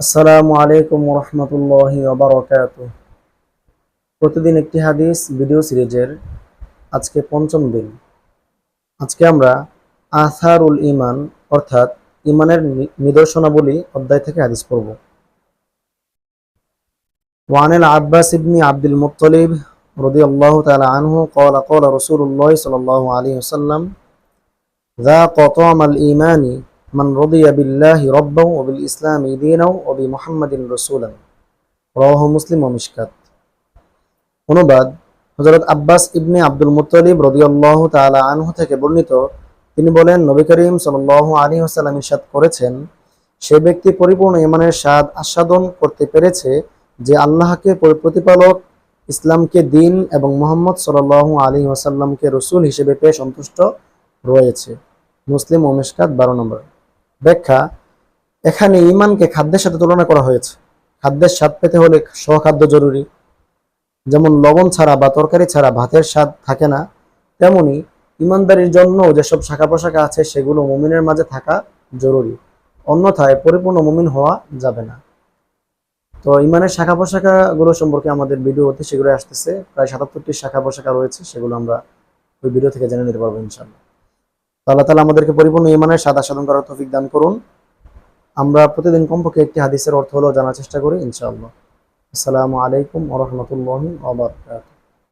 আসসালামু আলাইকুম রহমতুল্লাহ ওবরাকাত প্রতিদিন একটি হাদিস ভিডিও সিরিজের আজকে পঞ্চম দিন আজকে আমরা আথারুল ইমান অর্থাৎ ইমানের নি- নিদর্শনাবলী অধ্যায় থেকে হাদিস পড়ব وعن العباس بن عبد المطلب رضي الله تعالى عنه قال قال رسول الله صلى الله মান রদিয়া বিল্লাহি রব্বাউ ও বিল ইসলাম ইদিনাও ও মুসলিম ও অনুবাদ হজরত আব্বাস ইবনে আব্দুল মুতালিব রদিয়াল্লাহ তালা আনহু থেকে বর্ণিত। তিনি বলেন, নবী করিম সাল আলী হাসালাম ইসাদ করেছেন, সে ব্যক্তি পরিপূর্ণ ইমানের স্বাদ আস্বাদন করতে পেরেছে যে আল্লাহকে প্রতিপালক, ইসলামকে দিন এবং মোহাম্মদ সাল আলী ওসাল্লামকে রসুল হিসেবে পেয়ে সন্তুষ্ট রয়েছে। মুসলিম ওমেশকাত বারো নম্বর। ব্যাখ্যা, এখানে ইমানকে খাদ্যের সাথে তুলনা করা হয়েছে। খাদ্যের স্বাদ পেতে হলে সহখাদ্য জরুরি। যেমন লবণ ছাড়া বা তরকারি ছাড়া ভাতের স্বাদ থাকে না, তেমনি ইমানদারির জন্য যেসব শাখা পোশাকা আছে, সেগুলো মুমিনের মাঝে থাকা জরুরি। অন্যথায় পরিপূর্ণ মুমিন হওয়া যাবে না। তো ইমানের শাখা পোশাকা গুলো সম্পর্কে আমাদের ভিডিওতে সেগুলো আসতেছে। প্রায় সাতাত্তরটি শাখা পোশাকা রয়েছে, সেগুলো আমরা ওই ভিডিও থেকে জেনে নিতে পারব ইনশাল্লাহ আল্লাহ তালা আমাদেরকে পরিপূর্ণ ইমানের সাদা সাধন করার তফিক দান করুন। আমরা প্রতিদিন কমপক্ষে একটি হাদিসের অর্থ হলেও জানার চেষ্টা করি, ইনশাআল্লাহ। আসসালামু আলাইকুম ওরহমতুল্লাহ ওবরাকাতুহ